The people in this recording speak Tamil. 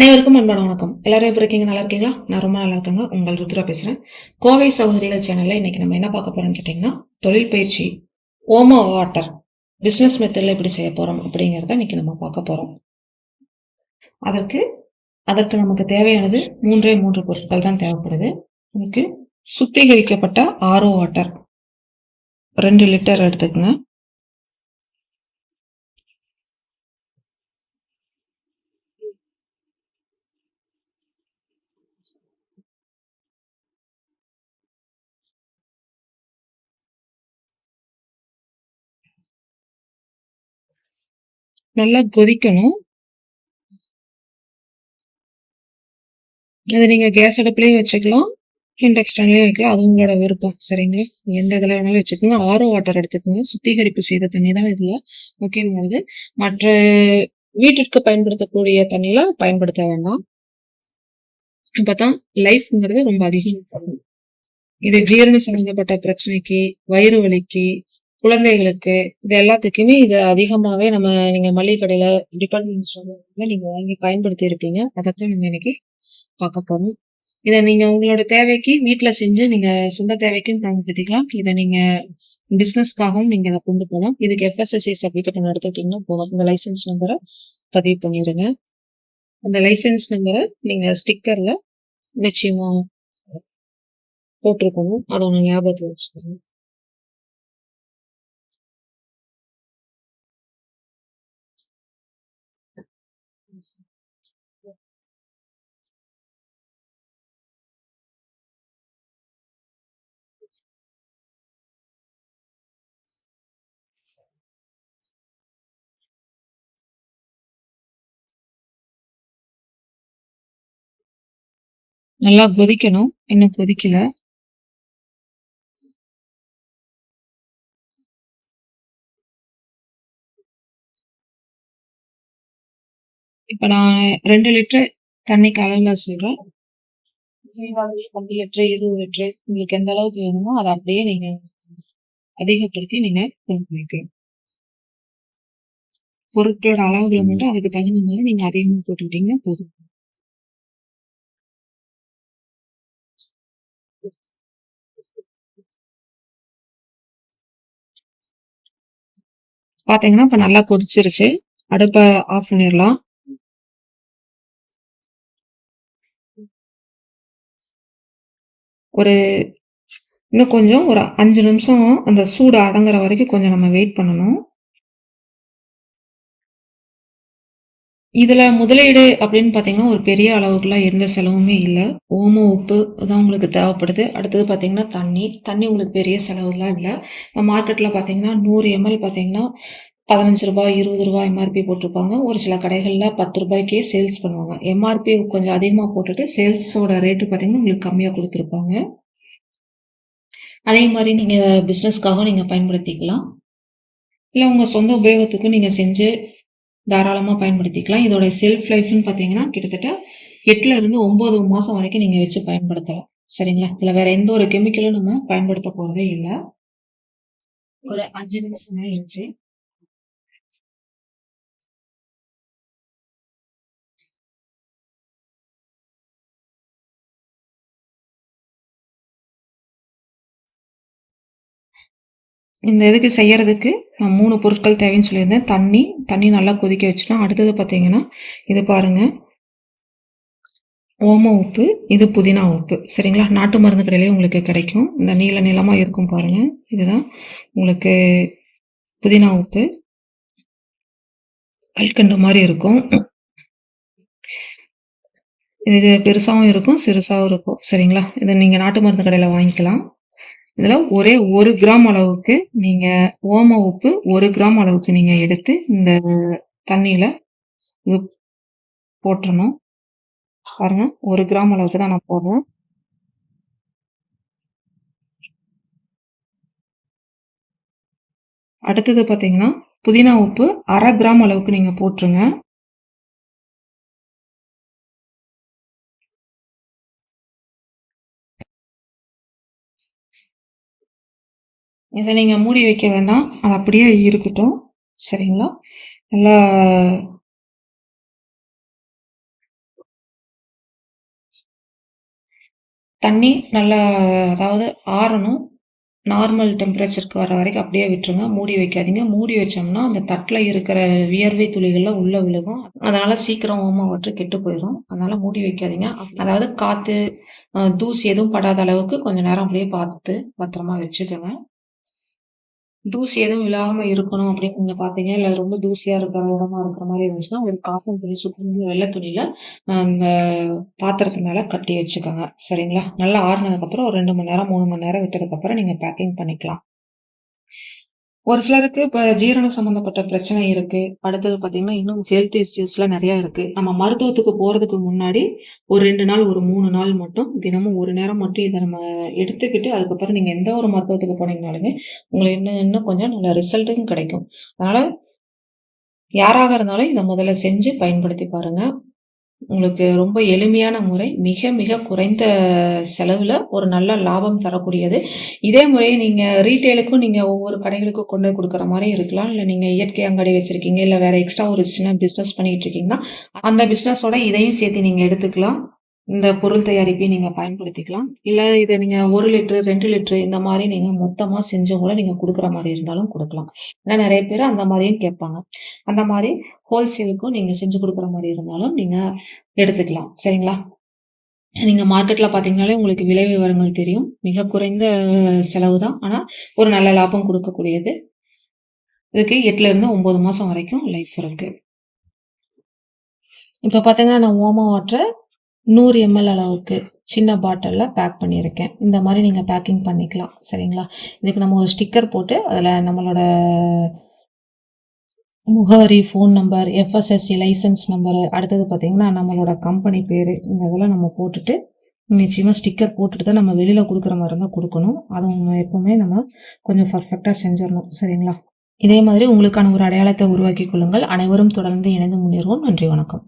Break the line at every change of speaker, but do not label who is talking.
அனைவருக்கும் அன்பான வணக்கம் எல்லாரும் எப்படி இருக்கீங்க நல்லா இருக்கீங்களா நான் ரொம்ப நல்லா இருக்கேங்க உங்கள் ருத்ரா பேசுகிறேன் கோவை சகோதரிகள் சேனலில் இன்னைக்கு நம்ம என்ன பார்க்க போறோம்னு கேட்டிங்கன்னா தொழில் பயிற்சி ஓமோ வாட்டர் பிஸ்னஸ் மெத்தட்ல எப்படி செய்ய போகிறோம் அப்படிங்கறத இன்னைக்கு நம்ம பார்க்க போகிறோம் அதற்கு அதற்கு நமக்கு தேவையானது மூன்றே மூன்று பொருட்கள் தான் தேவைப்படுது அதுக்கு சுத்திகரிக்கப்பட்ட ஆரோ வாட்டர் ரெண்டு லிட்டர் எடுத்துக்கோங்க நல்லா கொதிக்கணும் அதை நீங்கள் கேஸ் அடுப்புலேயும் வச்சுக்கலாம் இண்டக்ஷன்லேயும் வைக்கலாம் அது உங்களோட விருப்பம் சரிங்களா எந்த இதில் வேணாலும் வச்சுக்கோங்க ஆரோ வாட்டர் எடுத்துக்கோங்க சுத்திகரிப்பு செய்த தண்ணி தான் இதில் முக்கியமானது மற்ற வீட்டிற்கு பயன்படுத்தக்கூடிய தண்ணியில் பயன்படுத்த வேண்டாம் இப்போ தான் லைஃப்ங்கிறது ரொம்ப அதிகம் இது ஜீரண சம்மந்தப்பட்ட பிரச்சனைக்கு வயிறு வலிக்கு குழந்தைகளுக்கு இது எல்லாத்துக்குமே இது அதிகமாகவே நம்ம நீங்கள் மளிகை கடையில் டிபார்ட்மெண்ட் ஸ்டோர்ல நீங்கள் வாங்கி பயன்படுத்தி இருப்பீங்க அதைத்தான் நம்ம இன்னைக்கு பார்க்க போகிறோம் இதை நீங்கள் உங்களோட தேவைக்கு வீட்டில் செஞ்சு நீங்கள் சொந்த தேவைக்குன்னு பயன்படுத்திக்கலாம் இதை நீங்கள் பிஸ்னஸ்க்காகவும் நீங்கள் இதை கொண்டு போகலாம் இதுக்கு எஃப்எஸ்எஸ்சி சர்டிஃபிகேட் எடுத்துக்கிட்டீங்கன்னா போதும் இந்த லைசன்ஸ் நம்பரை பதிவு பண்ணிடுங்க அந்த லைசன்ஸ் நம்பரை நீங்கள் ஸ்டிக்கரில் நிச்சயமாக போட்டிருக்கணும் அதை ஒன்று ஞாபகத்தில் வச்சுக்கணும் நல்லா கொதிக்கணும் இன்னும் கொதிக்கல இப்போ நான் ரெண்டு லிட்டரு தண்ணிக்கு அளவில் சொல்கிறேன் பத்து லிட்டரு இருபது லிட்டரு உங்களுக்கு எந்த அளவுக்கு வேணுமோ அதை அப்படியே நீங்கள் அதிகப்படுத்தி நீங்கள் பண்ணிக்கலாம் பொருட்களோட அளவுகளை மட்டும் அதுக்கு தகுந்த மாதிரி நீங்கள் அதிகமாக போட்டுக்கிட்டீங்கன்னா போதும் பார்த்தீங்கன்னா இப்போ நல்லா கொதிச்சிருச்சு அடுப்பை ஆஃப் பண்ணிடலாம் ஒரு இன்னும் கொஞ்சம் ஒரு அஞ்சு நிமிஷம் அந்த சூடு அடங்குற வரைக்கும் கொஞ்சம் நம்ம வெயிட் பண்ணணும் இதில் முதலீடு அப்படின்னு பார்த்தீங்கன்னா ஒரு பெரிய அளவுக்குலாம் எந்த செலவுமே இல்லை ஓம உப்பு தான் உங்களுக்கு தேவைப்படுது அடுத்தது பார்த்தீங்கன்னா தண்ணி தண்ணி உங்களுக்கு பெரிய செலவுலாம் இல்லை இப்போ மார்க்கெட்டில் பார்த்தீங்கன்னா நூறு எம்எல் பார்த்தீங்கன்னா பதினஞ்சு ரூபாய் இருபது ரூபாய் எம்ஆர்பி போட்டிருப்பாங்க ஒரு சில கடைகளில் பத்து ரூபாய்க்கே சேல்ஸ் பண்ணுவாங்க எம்ஆர்பி கொஞ்சம் அதிகமாக போட்டுட்டு சேல்ஸோட ரேட்டு பார்த்தீங்கன்னா உங்களுக்கு கம்மியாக கொடுத்துருப்பாங்க அதே மாதிரி நீங்கள் பிஸ்னஸ்க்காக நீங்கள் பயன்படுத்திக்கலாம் இல்லை உங்கள் சொந்த உபயோகத்துக்கும் நீங்கள் செஞ்சு தாராளமாக பயன்படுத்திக்கலாம் இதோட செல்ஃப் லைஃப்னு பார்த்தீங்கன்னா கிட்டத்தட்ட எட்டுல இருந்து ஒன்பது மாதம் வரைக்கும் நீங்கள் வச்சு பயன்படுத்தலாம் சரிங்களா இதில் வேற எந்த ஒரு கெமிக்கலும் நம்ம பயன்படுத்த போகிறதே இல்லை ஒரு அஞ்சு நிமிஷமே இருந்துச்சு இந்த இதுக்கு செய்கிறதுக்கு நான் மூணு பொருட்கள் தேவைன்னு சொல்லியிருந்தேன் தண்ணி தண்ணி நல்லா கொதிக்க வச்சுட்டோம் அடுத்தது பார்த்தீங்கன்னா இது பாருங்கள் ஓம உப்பு இது புதினா உப்பு சரிங்களா நாட்டு மருந்து கடையிலே உங்களுக்கு கிடைக்கும் இந்த நீல நிலமாக இருக்கும் பாருங்கள் இதுதான் உங்களுக்கு புதினா உப்பு கல்கண்டு மாதிரி இருக்கும் இது பெருசாகவும் இருக்கும் சிறுசாகவும் இருக்கும் சரிங்களா இதை நீங்கள் நாட்டு மருந்து கடையில் வாங்கிக்கலாம் இதில் ஒரே ஒரு கிராம் அளவுக்கு நீங்கள் ஓம உப்பு ஒரு கிராம் அளவுக்கு நீங்கள் எடுத்து இந்த தண்ணியில் இது போட்டுடணும் பாருங்கள் ஒரு கிராம் அளவுக்கு தான் நான் போடுறேன் அடுத்தது பார்த்தீங்கன்னா புதினா உப்பு அரை கிராம் அளவுக்கு நீங்கள் போட்டுருங்க இதை நீங்கள் மூடி வைக்க வேண்டாம் அது அப்படியே இருக்கட்டும் சரிங்களா நல்லா தண்ணி நல்லா அதாவது ஆறணும் நார்மல் டெம்பரேச்சருக்கு வர வரைக்கும் அப்படியே விட்டுருங்க மூடி வைக்காதீங்க மூடி வச்சோம்னா அந்த தட்டில் இருக்கிற வியர்வை துளிகளில் உள்ளே விழுகும் அதனால் சீக்கிரம் ஓமாவற்று கெட்டு போயிடும் அதனால் மூடி வைக்காதீங்க அதாவது காற்று தூசி எதுவும் படாத அளவுக்கு கொஞ்சம் நேரம் அப்படியே பார்த்து பத்திரமா வச்சுக்கோங்க தூசி எதுவும் இல்லாம இருக்கணும் அப்படின்னு பாத்தீங்க இல்ல ரொம்ப தூசியா இருக்கிற இடமா இருக்கிற மாதிரி இருந்துச்சுன்னா ஒரு காட்டன் துணி சுத்தமான வெள்ளை துணியில அந்த பாத்திரத்து மேல கட்டி வச்சுக்கோங்க சரிங்களா நல்லா ஆறுனதுக்கு அப்புறம் ஒரு ரெண்டு மணி நேரம் மூணு மணி நேரம் விட்டதுக்கு அப்புறம் நீங்க பேக்கிங் பண்ணிக்கலாம் ஒரு சிலருக்கு இப்போ ஜீரணம் சம்மந்தப்பட்ட பிரச்சனை இருக்கு அடுத்தது பார்த்தீங்கன்னா இன்னும் ஹெல்த் எல்லாம் நிறைய இருக்கு நம்ம மருத்துவத்துக்கு போறதுக்கு முன்னாடி ஒரு ரெண்டு நாள் ஒரு மூணு நாள் மட்டும் தினமும் ஒரு நேரம் மட்டும் இதை நம்ம எடுத்துக்கிட்டு அதுக்கப்புறம் நீங்க எந்த ஒரு மருத்துவத்துக்கு போனீங்கனாலுமே உங்களுக்கு இன்னும் இன்னும் கொஞ்சம் நல்ல ரிசல்ட்டும் கிடைக்கும் அதனால யாராக இருந்தாலும் இதை முதல்ல செஞ்சு பயன்படுத்தி பாருங்க உங்களுக்கு ரொம்ப எளிமையான முறை மிக மிக குறைந்த செலவில் ஒரு நல்ல லாபம் தரக்கூடியது இதே முறையை நீங்கள் ரீட்டெயிலுக்கும் நீங்கள் ஒவ்வொரு கடைகளுக்கும் கொண்டு கொடுக்குற மாதிரி இருக்கலாம் இல்லை நீங்கள் இயற்கை கடை வச்சுருக்கீங்க இல்லை வேறு எக்ஸ்ட்ரா ஒரு சின்ன பிஸ்னஸ் பண்ணிகிட்டு இருக்கீங்கன்னா அந்த பிஸ்னஸோட இதையும் சேர்த்து நீங்கள் எடுத்துக்கலாம் இந்த பொருள் தயாரிப்பை நீங்கள் பயன்படுத்திக்கலாம் இல்லை இதை நீங்கள் ஒரு லிட்ரு ரெண்டு லிட்ரு இந்த மாதிரி நீங்கள் மொத்தமாக செஞ்சும் கூட நீங்கள் கொடுக்குற மாதிரி இருந்தாலும் கொடுக்கலாம் ஏன்னா நிறைய பேர் அந்த மாதிரியும் கேட்பாங்க அந்த மாதிரி ஹோல்சேலுக்கும் நீங்கள் செஞ்சு கொடுக்குற மாதிரி இருந்தாலும் நீங்கள் எடுத்துக்கலாம் சரிங்களா நீங்கள் மார்க்கெட்டில் பார்த்தீங்கனாலே உங்களுக்கு விலை விவரங்கள் தெரியும் மிக குறைந்த செலவு தான் ஆனால் ஒரு நல்ல லாபம் கொடுக்கக்கூடியது இதுக்கு இருந்து ஒம்பது மாதம் வரைக்கும் லைஃப் இருக்குது இப்போ பார்த்தீங்கன்னா நான் ஓமா வாட்டரை நூறு எம்எல் அளவுக்கு சின்ன பாட்டிலில் பேக் பண்ணியிருக்கேன் இந்த மாதிரி நீங்கள் பேக்கிங் பண்ணிக்கலாம் சரிங்களா இதுக்கு நம்ம ஒரு ஸ்டிக்கர் போட்டு அதில் நம்மளோட முகவரி phone number FSSC license number அடுத்தது பார்த்திங்கன்னா நம்மளோட கம்பெனி பேர் இந்த இதெல்லாம் நம்ம போட்டுட்டு நிச்சயமாக ஸ்டிக்கர் போட்டுட்டு தான் நம்ம வெளியில் கொடுக்குற மாதிரி இருந்தால் கொடுக்கணும் அதை எப்போவுமே நம்ம கொஞ்சம் பர்ஃபெக்டாக செஞ்சிடணும் சரிங்களா இதே மாதிரி உங்களுக்கான ஒரு அடையாளத்தை உருவாக்கி கொள்ளுங்கள் அனைவரும் தொடர்ந்து இணைந்து முன்னேறுவோம் நன்றி வணக்கம்